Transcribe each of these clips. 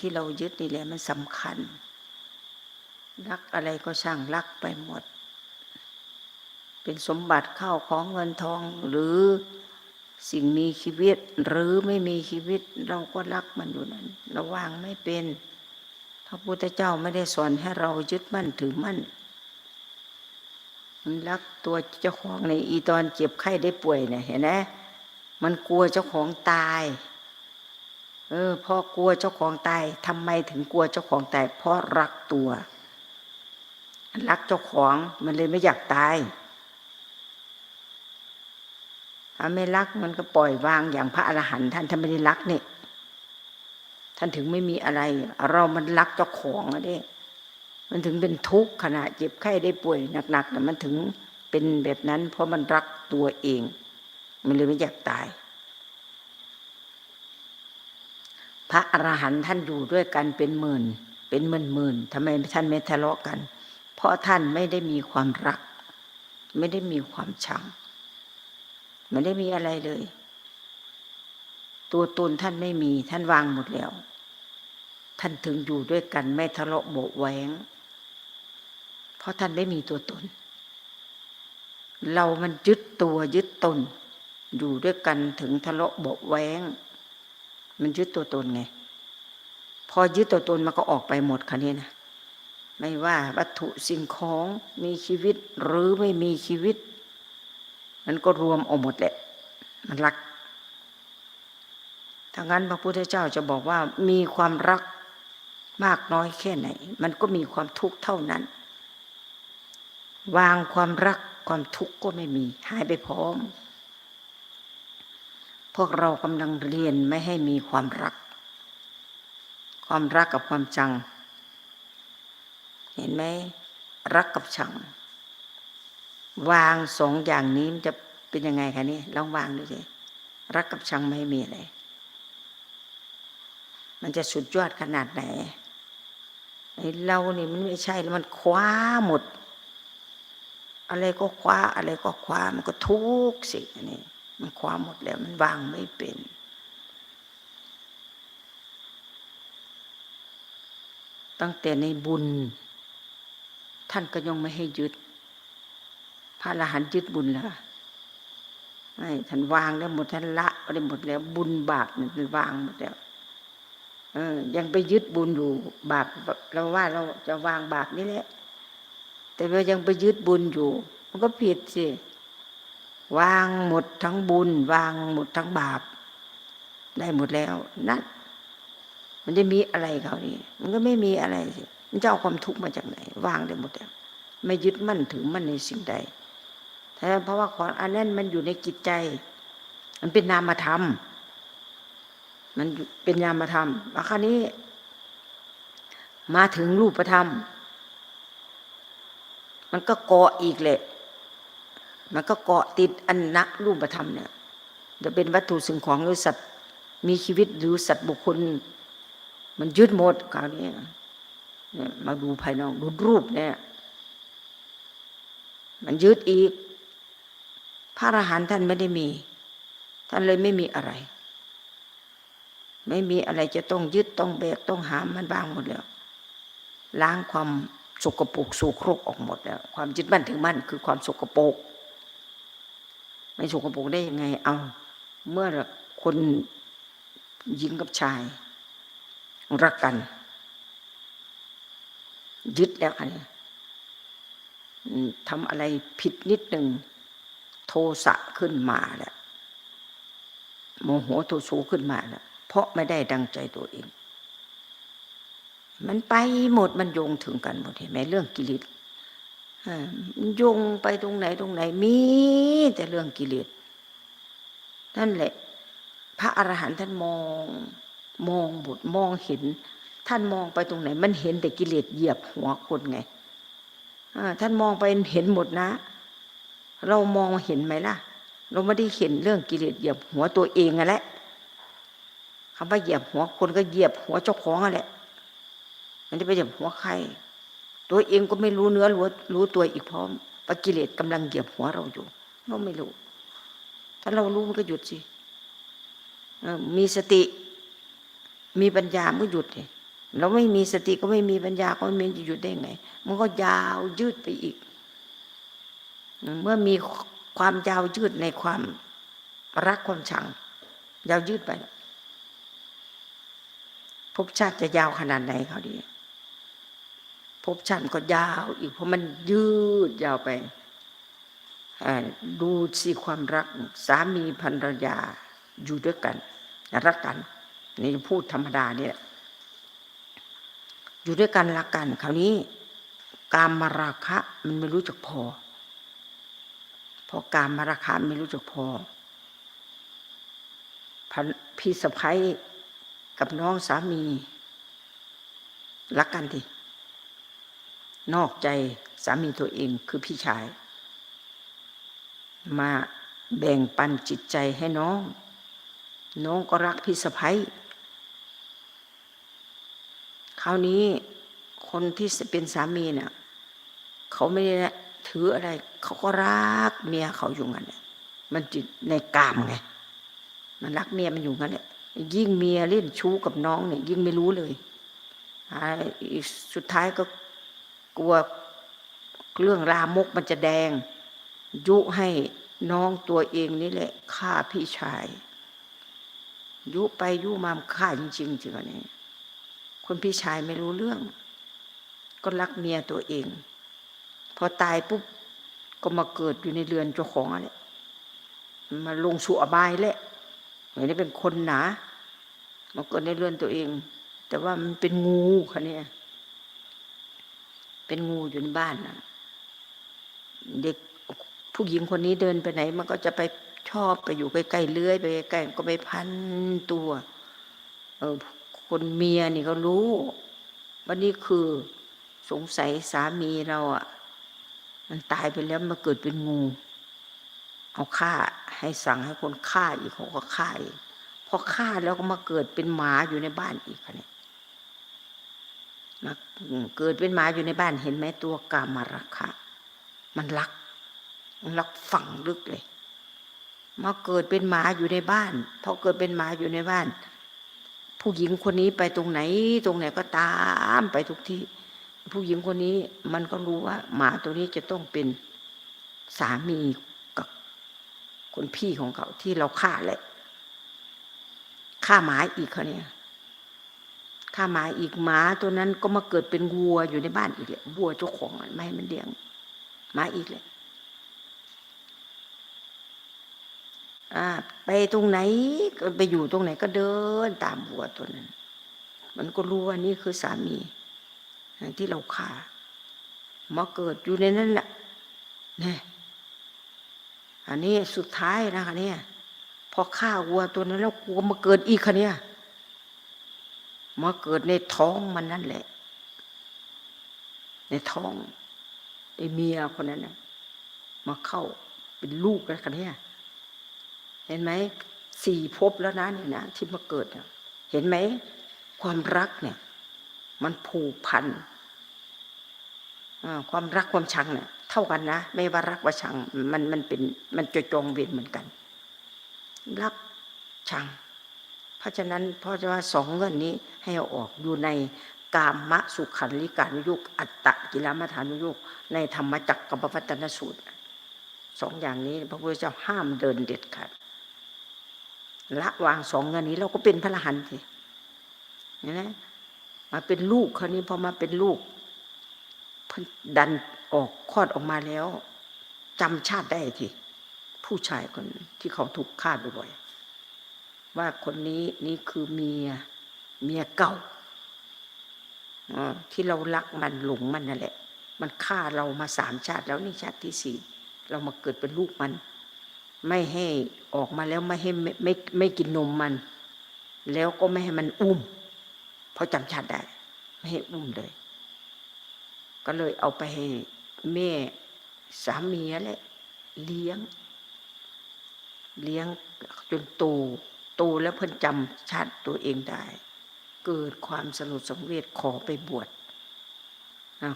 ที่เรายึดนี่แหละมันสำคัญ รักอะไรก็ช่างรักไปหมด เป็นสมบัติเข้าของเงินทองหรือสิ่งมีชีวิตหรือไม่มีชีวิตเราก็รักมันอยู่นั้นเราวางไม่เป็น พระพุทธเจ้าไม่ได้สอนให้เรายึดมั่นถือมั่นมันรักตัวเจ้าของในอีตอนเจ็บไข้ได้ป่วยเนี่ยเห็นไหมมันกลัวเจ้าของตาย เออพอกลัวเจ้าของตายทำไมถึงกลัวเจ้าของตายเพราะรักตัว รักเจ้าของมันเลยไม่อยากตายถ้าไม่รักมันก็ปล่อยวางอย่างพระอรหันต์ท่านท่านไม่ได้รักเนี่ยท่านถึงไม่มีอะไร เรามันรักเจ้าของอะเด้มันถึงเป็นทุกข์ขณะเจ็บไข้ได้ป่วยหนักๆแต่มันถึงเป็นแบบนั้น เพราะมันรักตัวเอง มันเลยไม่อยากตาย พระอรหันต์ท่านอยู่ด้วยกันเป็นหมื่น เป็นหมื่นหมื่นทำไมท่านไม่ทะเลาะกัน เพราะท่านไม่ได้มีความรัก ไม่ได้มีความชังไม่ได้มีอะไรเลย ตัวตนท่านไม่มีท่านวางหมดแล้ว ท่านถึงอยู่ด้วยกันไม่ทะเลาะโบกแหวงเพราะท่านไม่มีตัวตน เรามันยึดตัวยึดตน อยู่ด้วยกันถึงทะเลาะเบาะแวง มันยึดตัวตนไง พอยึดตัวตนมันก็ออกไปหมดคันนี้นะไม่ว่าวัตถุสิ่งของมีชีวิตหรือไม่มีชีวิต มันก็รวมเอาหมดแหละ มันรักถ้างั้นพระพุทธเจ้าจะบอกว่ามีความรักมากน้อยแค่ไหน มันก็มีความทุกข์เท่านั้น วางความรักความทุกข์ก็ไม่มี หายไปพร้อม พวกเรากำลังเรียนไม่ให้มีความรัก ความรักกับความจัง เห็นไหมรักกับชัง วางสองอย่างนี้มันจะเป็นยังไงคะนี่ลองวางดูสิรักกับชังไม่มีอะไรมันจะสุดยอดขนาดไหนไอ้เรานี่มันไม่ใช่แล้วมันคว้าหมด อะไรก็คว้า อะไรก็คว้ามันก็ทุกสิ่งอันนี้ มันคว้าหมดแล้วมันวางไม่เป็น ตั้งแต่ในบุญ ท่านก็ยังไม่ให้ยึด พระอรหันต์ยึดบุญแล้วไม่ท่านวางได้หมดท่านละได้หมดแล้ว บุญบาปมันวางหมดแล้วเออ ยังไปยึดบุญอยู่บาปเราว่าเราจะวางบาปนี่แหละแต่ว่ายังไปยึดบุญอยู่ มันก็ผิดสิ วางหมดทั้งบุญ วางหมดทั้งบาป ได้หมดแล้วนั่นมันจะมีอะไรเขานี่มันก็ไม่มีอะไรสิมันจะเอาความทุกข์มาจากไหน วางได้หมดแล้วไม่ยึดมั่นถือมั่นในสิ่งใดเพราะว่าของอันนั้นมันอยู่ในจิตใจ มันเป็นนามธรรม มันเป็นยามธรรมแล้วคราวนี้ มาถึงรูปธรรม มันก็เกาะอีกแหละ มันก็เกาะติดอันนักรูปธรรมเนี่ยจะเป็นวัตถุสิ่งของหรือสัตว์มีชีวิตหรือสัตว์บุคคล มันยึดหมดคราวนี้เนี่ยมาดูภายนอกดูรูปเนี่ย มันยึดอีก พระอรหันต์ท่านไม่ได้มี ท่านเลยไม่มีอะไร ไม่มีอะไรจะต้องยึดต้องแบกต้องหามมันบางหมดแล้วล้างความสกปรกสู่ครกออกหมดแล้ว ความยึดมั่นถึงมั่นคือความสกปรก ไม่สกปรกได้ยังไง เอาเมื่อคนหญิงกับชาย รักกัน ยึดแล้วอันนี้ทำอะไรผิดนิดหนึ่งโทสะขึ้นมาแล้วโมโหโทโสขึ้นมาแล้วเพราะไม่ได้ดังใจตัวเอง มันไปหมดมันโยงถึงกันหมดเห็นไหมเรื่องกิเลส ยงไปตรงไหนตรงไหนมี แต่เรื่องกิเลสนั่นแหละ พระอรหันต์ท่านมอง มองบทมองเห็น ท่านมองไปตรงไหน มันเห็นแต่กิเลสเหยียบหัวคนไงท่านมองไปเห็นหมดนะ เรามองเห็นไหมล่ะ เราไม่ได้เห็นเรื่องกิเลสเหยียบหัวตัวเองอะแหละคำว่าเหยียบหัวคนก็เหยียบหัวเจ้าของนั่นแหละมันจะไปเหยียบหัวใคร ตัวเองก็ไม่รู้เนื้อรู้รู้ตัวอีกพร้อมปกิเลสกำลังเหยียบหัวเราอยู่เราไม่รู้ ถ้าเรารู้มันก็หยุดสิมีสติ มีปัญญามันก็หยุดเลยเราไม่มีสติก็ไม่มีปัญญาก็ไม่มีจะหยุดได้ไง มันก็ยาวยืดไปอีก เมื่อมีความยาวยืดในความรักความชัง ยาวยืดไปภพชาติจะยาวขนาดไหนเขาดี ภพชาติก็ยาวอีกเพราะมันยืดยาวไปดูสิความรักสามีภรรยาอยู่ด้วยกัน รักกัน นี่พูดธรรมดาเนี่ยอยู่ด้วยกันรักกัน คราวนี้ กามมาราคะมันไม่รู้จักพอ พอกามมาราคะไม่รู้จักพอพี่สะพ้ยกับน้องสามี รักกันที นอกใจสามีตัวเองคือพี่ชาย มาแบ่งปันจิตใจให้น้อง น้องก็รักพี่สะพ้ยคราวนี้คนที่เป็นสามีเนะ่ยเขาไม่ได้ถืออะไร เขาก็รักเมียเขาอยู่งั้นมันจิตในกามไงมันรักเมียมันอยู่งั้นแหละยิ่งเมียเล่นชู้กับน้องเนี่ยยิ่งไม่รู้เลย สุดท้ายก็ กลัวเรื่องรามกมันจะแดง ยุให้น้องตัวเองนี่แหละฆ่าพี่ชาย ยุไปยุมาฆ่าจริงๆจริงอันนี้คนพี่ชายไม่รู้เรื่อง ก็รักเมียตัวเอง พอตายปุ๊บก็มาเกิดอยู่ในเรือนเจ้าของอะไรมาลงสู่อบายแหละอย่างนี้เป็นคนหนามาเกิดในเรือนตัวเอง แต่ว่ามันเป็นงูค่ะเนี่ย เป็นงูอยู่ในบ้านนะเด็กผู้หญิงคนนี้เดินไปไหน มันก็จะไปชอบไปอยู่ใกล้ๆเลื้อยไปใกล้ก็ไปพันตัว เออ คนเมียนี่เขารู้ว่านี่คือสงสัยสามีเราอะ มันตายไปแล้วมาเกิดเป็นงู เอาฆ่าให้สั่งให้คนฆ่าอีกเขาก็ฆ่าอีกพอฆ่าแล้วก็มาเกิดเป็นหมาอยู่ในบ้านอีกเนี่ย มาเกิดเป็นหมาอยู่ในบ้านเห็นไหมตัวกามาราคะ มันรักมันรักฝังลึกเลย มาเกิดเป็นหมาอยู่ในบ้านพอเกิดเป็นหมาอยู่ในบ้าน ผู้หญิงคนนี้ไปตรงไหน ตรงไหนก็ตามไปทุกที่ ผู้หญิงคนนี้มันก็รู้ว่า หมาตัวนี้จะต้องเป็นสามีกับคนพี่ของเขาที่เราฆ่าแหละฆ่าหมาอีกเขาเนี่ย ฆ่าหมาอีกหมาตัวนั้นก็มาเกิดเป็นวัวอยู่ในบ้านอีกแหละวัวเจ้าของไม่ให้มันเลี้ยงหมาอีกเลยไปตรงไหนก็ไปอยู่ตรงไหนก็เดินตามวัวตัวนั้น มันก็รู้ว่านี่คือสามีที่เราฆ่ามาเกิดอยู่ในนั้นแหละเนี่ยอันนี้สุดท้ายนะคะเนี่ย พอฆ่าวัวตัวนั้นแล้ววัวมาเกิดอีกคะเนี่ย มาเกิดในท้องมันนั่นแหละ ในท้องไอ้เมียคนนั้นนะมาเข้าเป็นลูกแล้วกันเนี่ยเห็นไหมสี่ภพแล้วนะเนี่ยนะที่มาเกิดเห็นไหมความรักเนี่ย มันผูกพันความรักความชังเนี่ยเท่ากันนะไม่ว่ารักว่าชังมันมันเป็นมันจะจองเวียนเหมือนกัน รักชัง เพราะฉะนั้นเพราะว่าสองเงื่อนนี้ให้ออกอยู่ในกามะสุขันลิกานุยุกอัตตะกิลมัฐานุยุกในธรรมจักรกับวัตนสูตรสองอย่างนี้พระพุทธเจ้าห้ามเดินเด็ดขาดละวางสองเงื่อนนี้เราก็เป็นพระรหันต์สิเห็นไหมมาเป็นลูกคราวนี้พอมาเป็นลูกดันออกคลอดออกมาแล้วจำชาติได้ทีผู้ชายคนที่เขาถูกฆ่าบ่อยๆ ว่าคนนี้นี่คือเมีย เมียเก่าที่เรารักมันหลงมันนั่นแหละ มันฆ่าเรามาสามชาติแล้วนี่ชาติที่สี่เรามาเกิดเป็นลูกมัน ไม่ให้ออกมาแล้วไม่ให้ไม่ไม่ไม่กินนมมัน แล้วก็ไม่ให้มันอุ้ม เพราะจำชาติได้ ไม่ให้อุ้มเลย ก็เลยเอาไปให้แม่สามีแหละเลี้ยง เลี้ยงจนโต โตแล้วเพิ่นจำชาติตัวเองได้ เกิดความสลดสังเวชขอไปบวช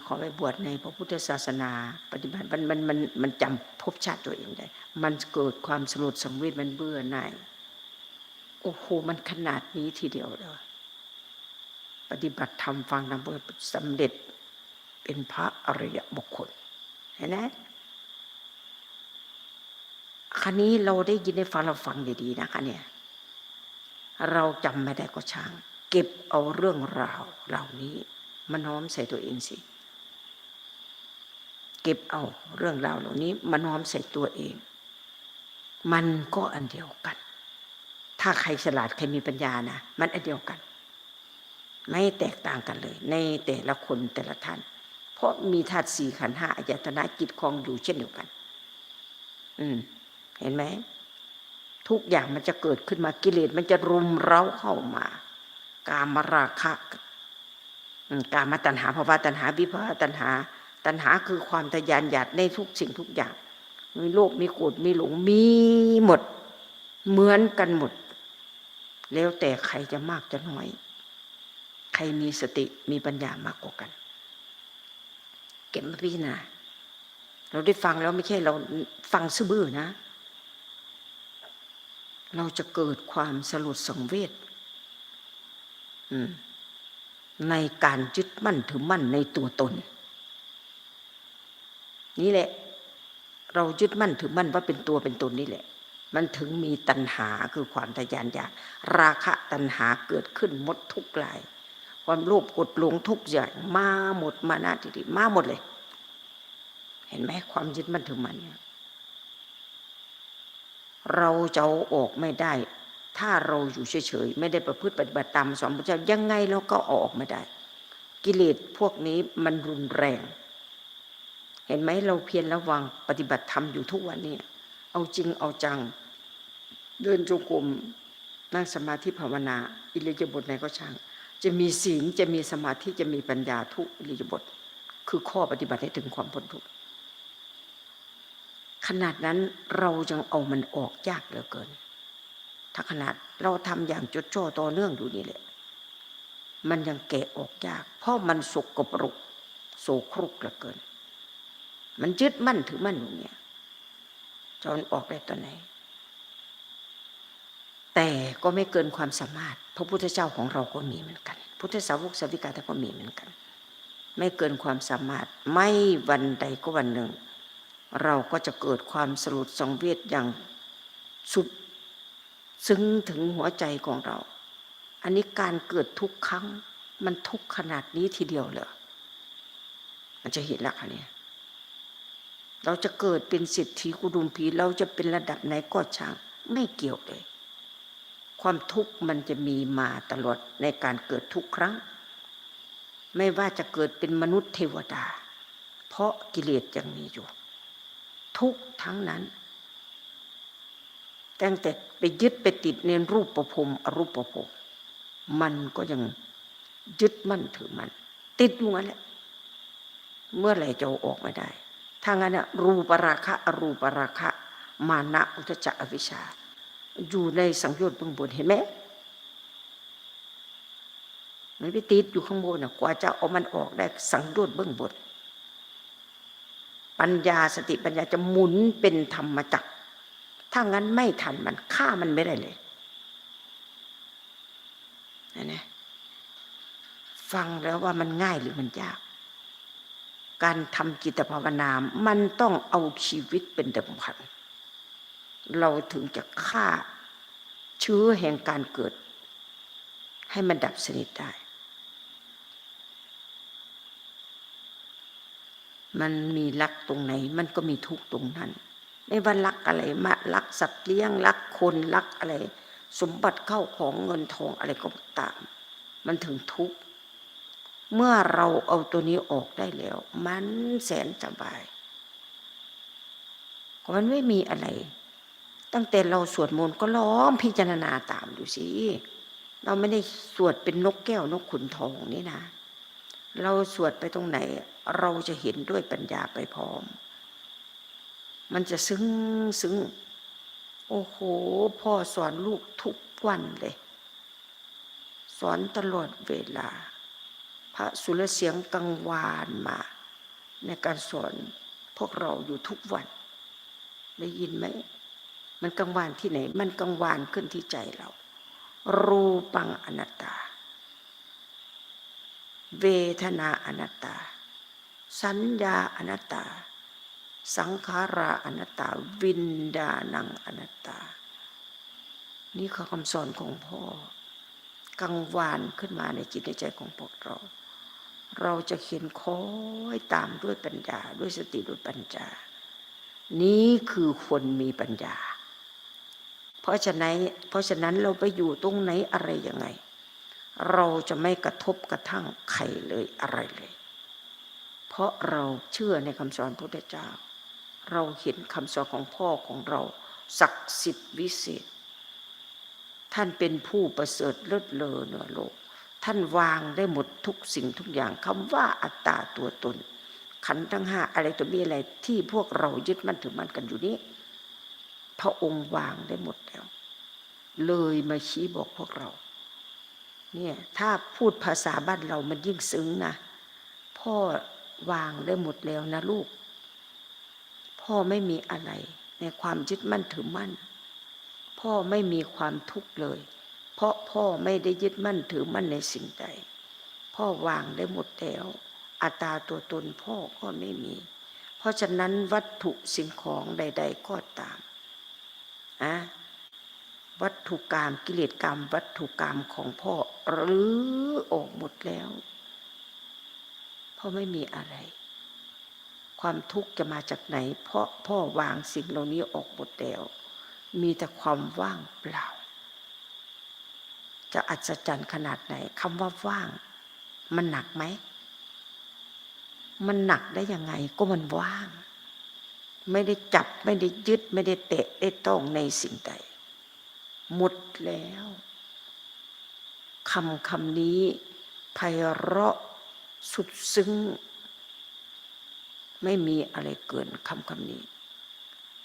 ขอไปบวชในพระพุทธศาสนา ปฏิบัติมันมันมันมันจำพบชาติตัวเองได้ มันเกิดความสลดสังเวชมันเบื่อหน่ายโอ้โหมันขนาดนี้ทีเดียวเลยปฏิบัติธรรมฟังธรรมเพื่อสำเร็จเป็นพระอริยบุคคลเห็นไหมคันนี้เราได้ยินได้ฟังเราฟังดีๆนะคะเนี่ย เราจำไม่ได้ก็ช่าง เก็บเอาเรื่องราวเหล่านี้มาน้อมใส่ตัวเองสิ เก็บเอาเรื่องราวเหล่านี้มาน้อมใส่ตัวเอง มันก็อันเดียวกัน ถ้าใครฉลาดใครมีปัญญานะมันอันเดียวกัน ไม่แตกต่างกันเลย ในแต่ละคนแต่ละท่าน เพราะมีธาตุสี่ขันธ์ห้าอายตนะจิตคลองอยู่เช่นเดียวกัน อืม เห็นไหม ทุกอย่างมันจะเกิดขึ้นมากิเลสมันจะรุมเร้าเข้ามากามราคะอืมกามตัณหาภาวะตัณหาวิภาวะตัณหา ตัณหาคือความทะยานอยากในทุกสิ่งทุกอย่าง มีโลภมีโกรธมีหลงมีหมด เหมือนกันหมด แล้วแต่ใครจะมากจะน้อย ใครมีสติมีปัญญามากกว่ากัน เก็บมาพิจารณาเราได้ฟังแล้วไม่ใช่เราฟังซื่อๆนะ เราจะเกิดความสลดสังเวชในการยึดมั่นถือมั่นในตัวตน นี่แหละ เรายึดมั่นถือมั่นว่าเป็นตัวเป็นตนนี่แหละ มันถึงมีตัณหาคือความทะยานอยากราคะตัณหาเกิดขึ้นหมดทุกลาย ความโลภกดหลงทุกอย่างมาหมดมาหน้าทิฏฐิมาหมดเลย เห็นไหมความยึดมั่นถือมั่นเนี่ย เราจะเอาออกไม่ได้ ถ้าเราอยู่เฉยๆไม่ได้ประพฤติปฏิบัติตามสอนพระเจ้ายังไงเราก็ออกไม่ได้ กิเลสพวกนี้มันรุนแรง เห็นไหมเราเพียรระวังปฏิบัติธรรมอยู่ทุกวันเนี้เอาจริงเอาจัง เดินจงกรมนั่งสมาธิภาวนา อิริยาบถไหนก็ช่าง จะมีศีลจะมีสมาธิจะมีปัญญาทุกอิริยาบถคือข้อปฏิบัติให้ถึงความพ้นทุกข์ ขนาดนั้นเรายังเอามันออกยากเหลือเกิน ถ้าขนาดเราทำอย่างจดจ่อต่อเนื่องอยู่นี่แหละ มันยังแกะออกยาก เพราะมันสกปรกโสครุกเหลือเกิน มันยึดมั่นถือมั่นอยู่เนี่ยจะมันออกได้ตอนไหน แต่ก็ไม่เกินความสามารถ พระพุทธเจ้าของเราก็มีเหมือนกัน พุทธสาวกสาวิกาท่านก็มีเหมือนกัน ไม่เกินความสามารถ ไม่วันใดก็วันหนึ่ง เราก็จะเกิดความสลดสังเวชอย่างสุดซึ้งถึงหัวใจของเรา อันนี้การเกิดทุกครั้งมันทุกขนาดนี้ทีเดียวเลยมันจะเห็นละค่ะเนี่ยเราจะเกิดเป็นสิทธิกุดุมพีเราจะเป็นระดับไหนก็ช่างไม่เกี่ยวเลย ความทุกข์มันจะมีมาตลอดในการเกิดทุกครั้ง ไม่ว่าจะเกิดเป็นมนุษย์เทวดา เพราะกิเลสยังมีอยู่ ทุกทั้งนั้นตั้งแต่ไปยึดไปติดในรูปประพรมอรูปประพรมมันก็ยังยึดมั่นถือมัน ติดอยู่งั้นแหละ เมื่อไหร่จะออกไม่ได้ถ้างั้นอะรูปราคะอรูปราคะ มานะอุทจักอวิชชา อยู่ในสังโยชน์เบื้องบนเห็นไหมมันไปติดอยู่ข้างบนนะกว่าจะเอามันออกได้สังโยชน์เบื้องบน ปัญญาสติปัญญาจะหมุนเป็นธรรมจักรถ้างั้นไม่ทันมันฆ่ามันไม่ได้เลยนะฟังแล้วว่ามันง่ายหรือมันยาก การทำจิตภาวนา มันต้องเอาชีวิตเป็นเดิมพัน เราถึงจะฆ่าเชื้อแห่งการเกิด ให้มันดับสนิทได้ มันมีรักตรงไหน มันก็มีทุกตรงนั้น ไม่ว่ารักอะไรมารักสัตว์เลี้ยงรักคนรักอะไร สมบัติเข้าของเงินทองอะไรก็ตาม มันถึงทุกข์เมื่อเราเอาตัวนี้ออกได้แล้ว มันแสนสบายมันไม่มีอะไร ตั้งแต่เราสวดมนต์ก็ล้อมพิจารณาตามดูสิเราไม่ได้สวดเป็นนกแก้วนกขุนทองนี่นะ เราสวดไปตรงไหน เราจะเห็นด้วยปัญญาไปพร้อม มันจะซึ้งซึ้งโอ้โห พ่อสอนลูกทุกวันเลย สอนตลอดเวลา พระสุรเสียงกังวานมา ในการสอนพวกเราอยู่ทุกวัน ได้ยินไหม มันกังวานที่ไหน มันกังวานขึ้นที่ใจเรา รูปังอนัตตา เวทนาอนัตตา สัญญาอนัตตา สังขาราอนัตตา วินดานังอนัตตา นี่คือคำสอนของพ่อ กังวานขึ้นมาในจิตในใจของพวกเรา เราจะเขียนคอยตามด้วยปัญญาด้วยสติด้วยปัญญา นี้คือคนมีปัญญา เพราะฉะนั้นเพราะฉะนั้นเราไปอยู่ตรงไหนอะไรยังไง เราจะไม่กระทบกระทั่งใครเลยอะไรเลย เพราะเราเชื่อในคำสอนพระพุทธเจ้า เราเห็นคำสอนของพ่อของเราศักดิ์สิทธิ์วิเศษ ท่านเป็นผู้ประเสริฐเลิศเลอเหนือโลก ท่านวางได้หมดทุกสิ่งทุกอย่างคำว่าอัตตาตัวตน ขันธ์ทั้งห้าอะไรตัวมีอะไรที่พวกเรายึดมั่นถือมั่นกันอยู่นี้พระองค์วางได้หมดแล้ว เลยมาชี้บอกพวกเราเนี่ยถ้าพูดภาษาบ้านเรามันยิ่งซึ้งนะพ่อ วางได้หมดแล้วนะลูก พ่อไม่มีอะไรในความยึดมั่นถือมั่น พ่อไม่มีความทุกข์เลย เพราะพ่อไม่ได้ยึดมั่นถือมั่นในสิ่งใด พ่อวางได้หมดแล้ว อัตตาตัวตนพ่อก็ไม่มี เพราะฉะนั้นวัตถุสิ่งของใด ๆ ก็ตามอะวัตถุกรรมกิเลสกรรม วัตถุกรรมของพ่อหรือออกหมดแล้ว พ่อไม่มีอะไร ความทุกข์จะมาจากไหน เพราะพ่อวางสิ่งเหล่านี้ออกหมดแล้ว มีแต่ความว่างเปล่า จะอัศจรรย์ขนาดไหนคำว่าว่าง มันหนักไหม มันหนักได้ยังไงก็มันว่าง ไม่ได้จับไม่ได้ยึดไม่ได้เตะได้ต้องในสิ่งใด หมดแล้วคำคำนี้ไพเราะ สุดซึ้ง ไม่มีอะไรเกินคำคำนี้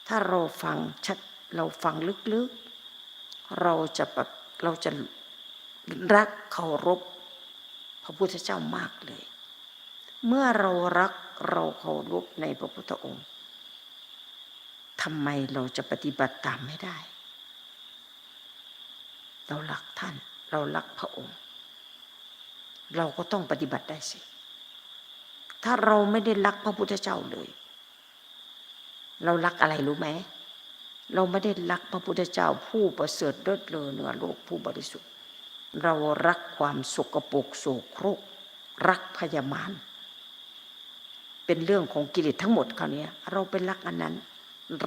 ถ้าเราฟังชัดเราฟังลึกๆ เราจะแบบเราจะรักเคารพพระพุทธเจ้ามากเลย เมื่อเรารักเราเคารพในพระพุทธองค์ทำไมเราจะปฏิบัติตามไม่ได้ เรารักท่าน เรารักพระองค์ เราก็ต้องปฏิบัติได้สิ ถ้าเราไม่ได้รักพระพุทธเจ้าเลย เรารักอะไรรู้ไหม เราไม่ได้รักพระพุทธเจ้า ผู้ประเสริฐเลิศเลอเหนือโลกผู้บริสุทธิ์ เรารักความสกปรกโสโครก รักพยามารเป็นเรื่องของกิเลสทั้งหมดคราวนี้เราไปรักอันนั้น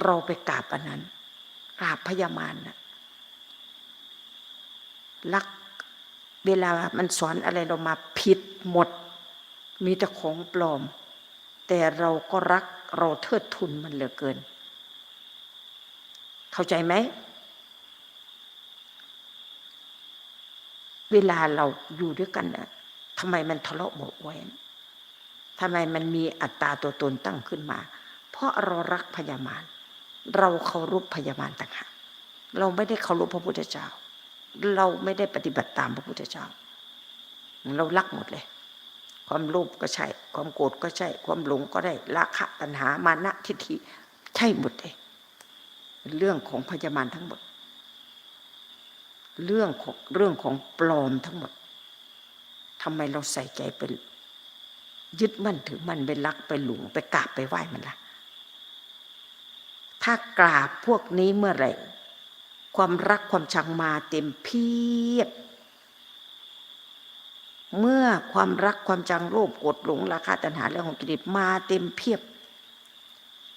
เราไปกราบอันนั้นกราบพยามารนะรัก เวลามันสอนอะไรเรามาผิดหมด มีแต่ของปลอม แต่เราก็รักเราเทิดทุนมันเหลือเกิน เข้าใจไหม เวลาเราอยู่ด้วยกันนะทำไมมันทะเลาะเบาะแวงทำไมมันมีอัตตาตัวตนตั้งขึ้นมา เพราะเรารักพยามารเราเคารพพยามารต่างหากเราไม่ได้เคารพพระพุทธเจ้า เราไม่ได้ปฏิบัติตามพระพุทธเจ้า เรารักหมดเลย ความโลภก็ใช่ ความโกรธก็ใช่ ความหลงก็ได้ราคะตัณหามานะทิฏฐิใช่หมดเลยเรื่องของพยามารทั้งหมด เรื่องของเรื่องของปลอมทั้งหมดทำไมเราใส่ใจไปยึดมั่นถือมั่นไปรักไปหลงไปกราบไปไหว้มันละ่ะถ้ากราบพวกนี้เมื่อไหร่ ความรักความชังมาเต็มเพียบ เมื่อความรักความจังโลภกดหลงราคาตัณหาเรื่องของกิเลสมาเต็มเพียบ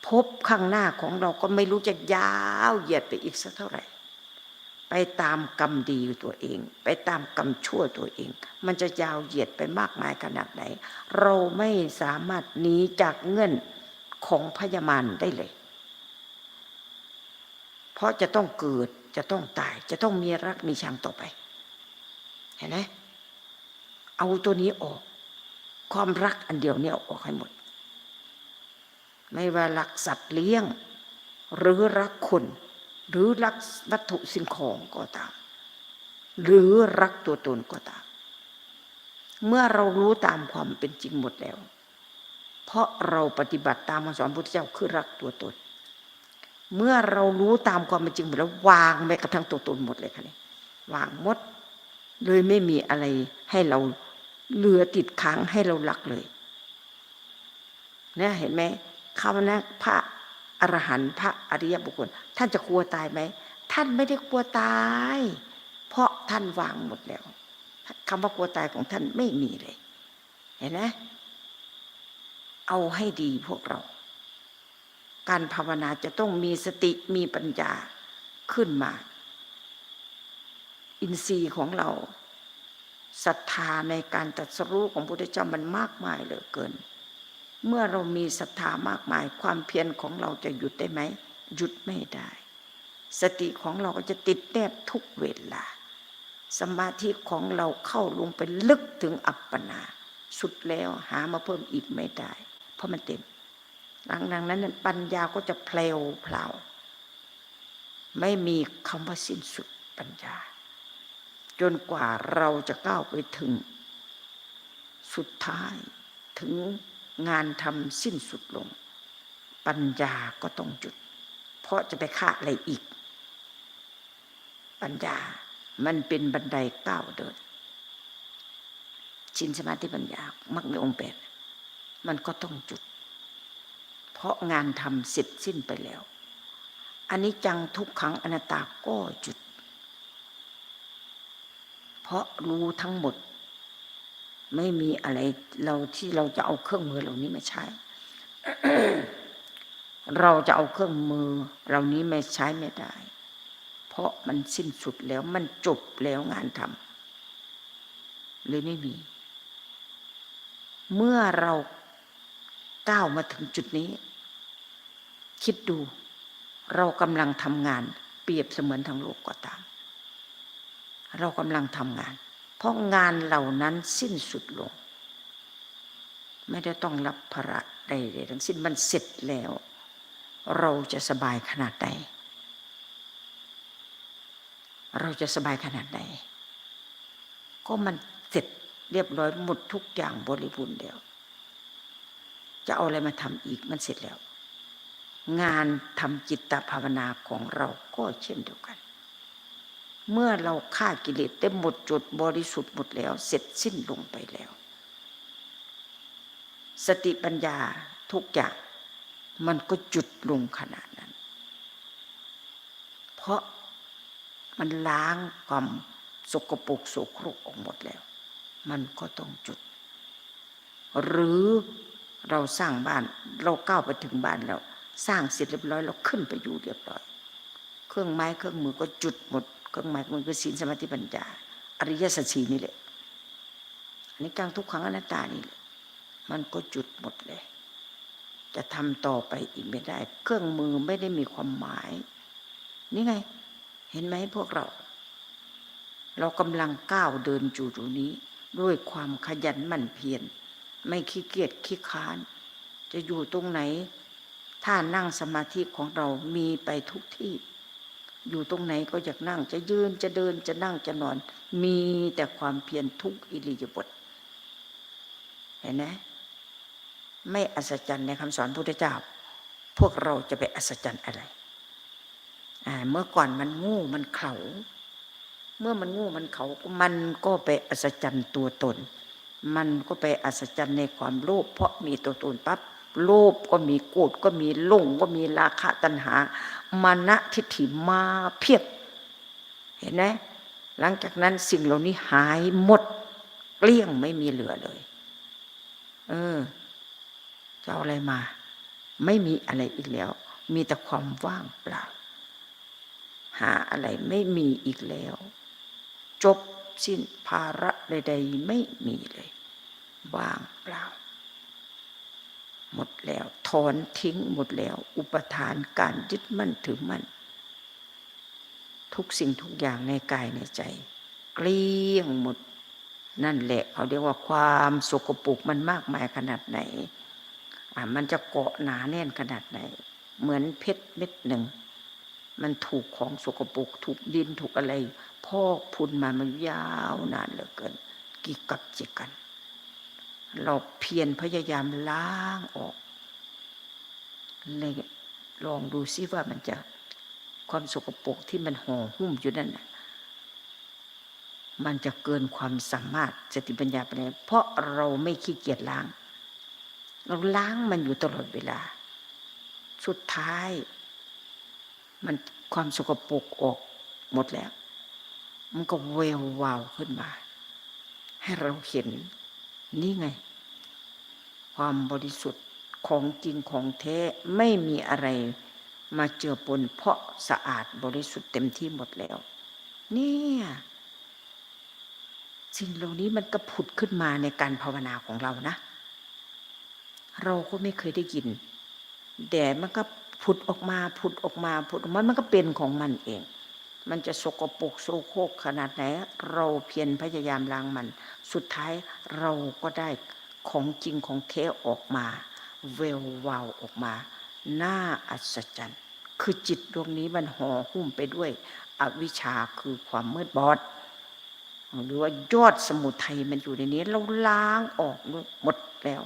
พบข้างหน้าของเราก็ไม่รู้จะยาวเหยียดไปอีกสักเท่าไหร่ ไปตามกรรมดีตัวเอง ไปตามกรรมชั่วตัวเอง มันจะยาวเหยียดไปมากมายขนาดไหน เราไม่สามารถหนีจากเงื่อนของพยามารได้เลย เพราะจะต้องเกิด จะต้องตาย จะต้องมีรักมีชังต่อไป เห็นไหมเอาตัวนี้ออก ความรักอันเดียวเนี่ยออกให้หมด ไม่ว่ารักสัตว์เลี้ยง หรือรักคน หรือรักวัตถุสิ่งของก็ตาม หรือรักตัวตนก็ตาม เมื่อเรารู้ตามความเป็นจริงหมดแล้ว เพราะเราปฏิบัติตามคำสอนพระพุทธเจ้าคือรักตัวตน เมื่อเรารู้ตามความเป็นจริงหมดแล้ววางแม้กระทั่งตัวตนหมดเลยค่ะนี่วางหมด เลยไม่มีอะไรให้เราเหลือติดค้างให้เราหลักเลย เนี่ยเห็นไหมคำนะพระอรหันต์พระอริยบุคคล ท่านจะกลัวตายไหมท่านไม่ได้กลัวตาย เพราะท่านวางหมดแล้วคำว่ากลัวตายของท่านไม่มีเลย เห็นไหมเอาให้ดีพวกเรา การภาวนาจะต้องมีสติมีปัญญาขึ้นมา อินทรีย์ของเราศรัทธาในการตรัสรู้ของพระพุทธเจ้ามันมากมายเหลือเกิน เมื่อเรามีศรัทธามากมาย ความเพียรของเราจะหยุดได้ไหมหยุดไม่ได้ สติของเราก็จะติดแนบทุกเวลา สมาธิของเราเข้าลงไปลึกถึงอัปปนา สุดแล้วหามาเพิ่มอีกไม่ได้ เพราะมันเต็ม หลังดังนั้นปัญญาก็จะเพลวเพลาไม่มีคำว่าสิ้นสุดปัญญา จนกว่าเราจะก้าวไปถึง สุดท้ายถึงงานทำสิ้นสุดลง ปัญญาก็ต้องจุด เพราะจะไปฆ่าอะไรอีก ปัญญามันเป็นบันไดก้าวเดินชินสมาธิปัญญามักในองค์แปดมันก็ต้องจุด เพราะงานทำเสร็จสิ้นไปแล้วอันนี้จังทุกขังอนัตตาก็จุด เพราะรู้ทั้งหมด ไม่มีอะไรเราที่เราจะเอาเครื่องมือเหล่านี้มาใช้ เราจะเอาเครื่องมือเหล่านี้ไม่ใช้ไม่ได้ เพราะมันสิ้นสุดแล้วมันจบแล้วงานทำเลยไม่มี เมื่อเรา ก้าวมาถึงจุดนี้ คิดดูเรากำลังทำงาน เปรียบเสมือนทางโลกก็ตาม เรากำลังทำงาน เพราะงานเหล่านั้นสิ้นสุดลง ไม่ได้ต้องรับภาระใดๆทั้งสิ้นมันเสร็จแล้ว เราจะสบายขนาดใดเราจะสบายขนาดใดก็มันเสร็จเรียบร้อยหมดทุกอย่างบริบูรณ์แล้ว จะเอาอะไรมาทำอีกมันเสร็จแล้ว งานทำจิตตภาวนาของเราก็เช่นเดียวกัน เมื่อเราฆ่ากิเลสได้หมดจดบริสุทธิ์หมดแล้ว เสร็จสิ้นลงไปแล้ว สติปัญญาทุกอย่างมันก็จุดลงขนาดนั้น เพราะมันล้างความสกปรกโสโครกออกหมดแล้ว มันก็ต้องจุด หรือ เราสร้างบ้าน เราก้าวไปถึงบ้านแล้วสร้างเสร็จเรียบร้อยเราขึ้นไปอยู่เรียบร้อย เครื่องไม้เครื่องมือก็จุดหมด เครื่องไม้มันคือศีลสมาธิปัญญาอริยสัจสีนี่แหละอันนี้กลางทุกขังอนัตตานี่แหละมันก็จุดหมดเลย จะทำต่อไปอีกไม่ได้ เครื่องมือไม่ได้มีความหมาย นี่ไง เห็นไหมพวกเรา เรากำลังก้าวเดินจูตรงนี้ ด้วยความขยันหมั่นเพียร ไม่ขี้เกียจขี้ค้าน จะอยู่ตรงไหน ถ้านั่งสมาธิของเรามีไปทุกที่ อยู่ตรงไหนก็อยากนั่ง จะยืนจะเดินจะนั่งจะนอน มีแต่ความเพียรทุกอิริยาบถเห็นไหมไม่อัศจรรย์ในคำสอนพุทธเจ้า พวกเราจะไปอัศจรรย์อะไรเมื่อก่อนมันงูมันเขา เมื่อมันงูมันเขา มันก็ไปอัศจรรย์ตัวตน มันก็ไปอัศจรรย์ในความโลภเพราะมีตัวตนปั๊บโลภก็มีโกรธก็มีหลงก็มีราคะตัณหามานะทิฏฐิมาเพียบ เห็นไหมหลังจากนั้นสิ่งเหล่านี้หายหมดเกลี้ยงไม่มีเหลือเลย เออจะเอาอะไรมา ไม่มีอะไรอีกแล้ว มีแต่ความว่างเปล่า หาอะไรไม่มีอีกแล้ว จบ สิ้นภาระใด ๆ ไม่มีเลยว่างเปล่า หมดแล้วถอนทิ้งหมดแล้ว อุปทานการยึดมั่นถือมั่น ทุกสิ่งทุกอย่างในกายในใจ เกลี้ยงหมด นั่นแหละเขาเรียกว่าความสกปรกมันมากมายขนาดไหน มันจะเกาะหนาแน่นขนาดไหน เหมือนเพชรเม็ดหนึ่ง มันถูกของสกปรกถูกดินถูกอะไร พอกพุนมามันยาวนานเหลือเกิน กี่กับเจกัน เราเพียรพยายามล้างออกเลยลองดูซิว่ามันจะความสกปรกที่มันห่อหุ้มอยู่นั่นนะมันจะเกินความสามารถสติปัญญาไปไหนเพราะเราไม่ขี้เกียจล้าง เราล้างมันอยู่ตลอดเวลา สุดท้าย มันความสกปรกออกหมดแล้ว มันก็เวววาวขึ้นมา ให้เราเห็นนี่ไง ความบริสุทธิ์ของจริงของแท้ไม่มีอะไรมาเจือปนเพราะสะอาดบริสุทธิ์เต็มที่หมดแล้ว เนี่ยสิ่งเหล่านี้มันก็ผุดขึ้นมาในการภาวนาของเรานะ เราก็ไม่เคยได้ยิน แต่มันก็ ผุดออกมาผุดออกมาผุดออกมามันก็เป็นของมันเอง มันจะสกปรกโสโครกขนาดไหน เราเพียรพยายามล้างมัน สุดท้ายเราก็ได้ของจริงของแท้ออกมาเวลวาวออกมา น่าอัศจรรย์ คือจิตดวงนี้มันห่อหุ้มไปด้วย อวิชชาคือความมืดบอด หรือว่ายอดสมุทัยมันอยู่ในนี้ เราล้างออกหมดแล้ว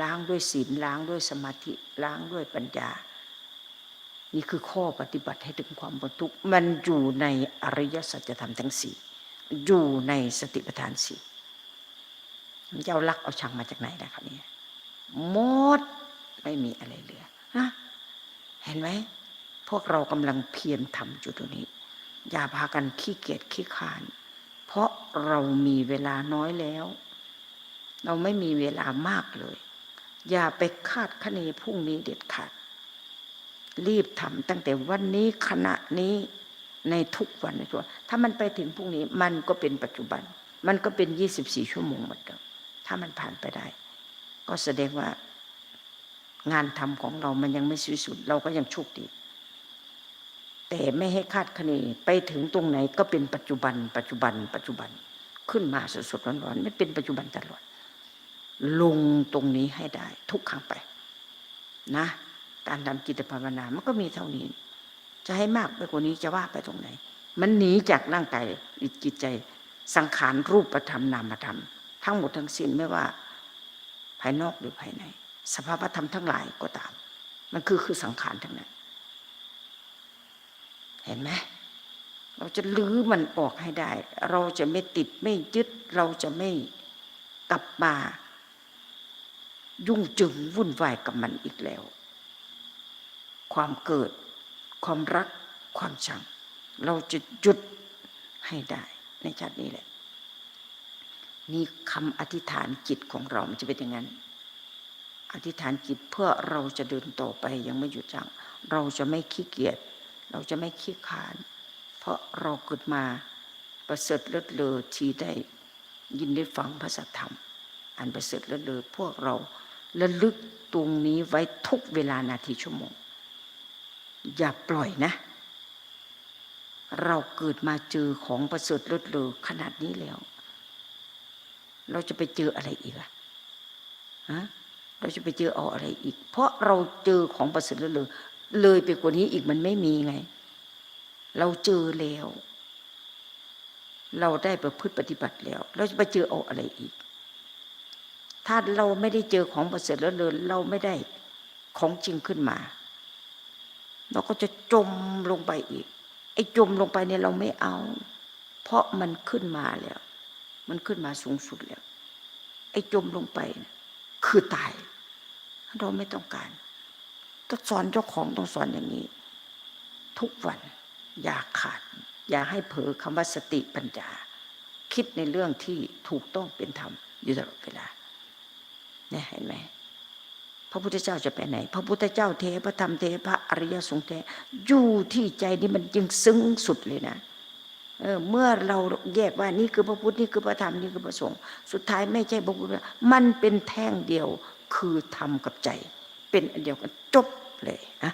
ล้างด้วยศีลล้างด้วยสมาธิล้างด้วยปัญญา นี่คือข้อปฏิบัติให้ถึงความบรรทุกข์มันอยู่ในอริยสัจธรรมทั้งสี่อยู่ในสติปัฏฐานสี่มันจะเอาลักเอาชังมาจากไหนนะครับเนี่ยหมดไม่มีอะไรเหลือนะเห็นไหมพวกเรากำลังเพียรทำอยู่ตรงนี้ อย่าพากันขี้เกียจขี้ขาน เพราะเรามีเวลาน้อยแล้ว เราไม่มีเวลามากเลย อย่าไปคาดคะเนพรุ่งนี้เด็ดขาด รีบทำตั้งแต่วันนี้ขณะนี้ในทุกวันในตัวถ้ามันไปถึงพรุ่งนี้ มันก็เป็นปัจจุบัน มันก็เป็นยี่สิบสี่ชั่วโมงหมดแล้วถ้ามันผ่านไปได้ ก็แสดงว่างานทำของเรามันยังไม่สิ้นสุด เราก็ยังโชคดี แต่ไม่ให้คาดคะเนไปถึงตรงไหนก็เป็นปัจจุบัน ปัจจุบัน ปัจจุบันขึ้นมาสดๆร้อนๆไม่เป็นปัจจุบันตลอดลงตรงนี้ให้ได้ ทุกครั้งไป นะ การทำจิตภาวนามันก็มีเท่านี้ จะให้มากไปกว่านี้จะว่าไปตรงไหน มันหนีจากร่างกายจิตใจ สังขารรูปธรรมนามธรรม ทั้งหมดทั้งสิ้นไม่ว่า ภายนอกหรือภายใน สภาวธรรมทั้งหลายก็ตาม มันคือคือสังขารทั้งนั้น เห็นไหมเราจะลื้อมันออกให้ได้ เราจะไม่ติดไม่ยึด เราจะไม่กลับมา ยุ่งจึงวุ่นวายกับมันอีกแล้ว ความเกิด ความรัก ความชัง เราจะหยุดให้ได้ในชาตินี้แหละ นี่คำอธิษฐานจิตของเรา มันจะเป็นอย่างนั้น อธิษฐานจิตเพื่อเราจะเดินต่อไปยังไม่หยุดยั้งเราจะไม่ขี้เกียจ เราจะไม่ขี้ขาน เพราะเราเกิดมาประเสริฐเลิศเลอที่ได้ยินได้ฟังพระสัทธรรม อันประเสริฐเลิศเลอพวกเราระลึกตรงนี้ไว้ทุกเวลานาทีชั่วโมง อย่าปล่อยนะ เราเกิดมาเจอของประเสริฐลิศเลอขนาดนี้แล้ว เราจะไปเจออะไรอีกอะฮะเราจะไปเจอเอาอะไรอีก เพราะเราเจอของประเสริฐลิศเลอเลยไปกว่านี้อีกมันไม่มีไง เราเจอแล้ว เราได้ประพฤติปฏิบัติแล้ว เราจะไปเจอเอาอะไรอีก ถ้าเราไม่ได้เจอของประเสริฐล้วเลยเราไม่ได้ของจริงขึ้นมา เราก็จะจมลงไปอีก ไอ้จมลงไปเนี่ยเราไม่เอา เพราะมันขึ้นมาแล้ว มันขึ้นมาสูงสุดแล้ว ไอ้จมลงไปคือตาย เราไม่ต้องการต้องสอนเจ้าของต้องสอนอย่างนี้ ทุกวันอย่าขาด อย่าให้เผลอคำว่าสติปัญญา คิดในเรื่องที่ถูกต้องเป็นธรรมอยู่ตลอดเวลาเนี่ยเห็นไหม ระพุทธเจ้าจะไปไหน พระพุทธเจ้าเทพระธรรมเทพระอริยสงฆ์เทอยู่ที่ใจนี่มันยังซึ้งสุดเลยนะเออเมื่อเราแยกว่านี่คือพระพุทธนี่คือพระธรรมนี่คือพระสงฆ์สุดท้ายไม่ใช่พระพุทธมันเป็นแท่งเดียวคือธรรมกับใจ เป็นอันเดียวกันจบเลยนะ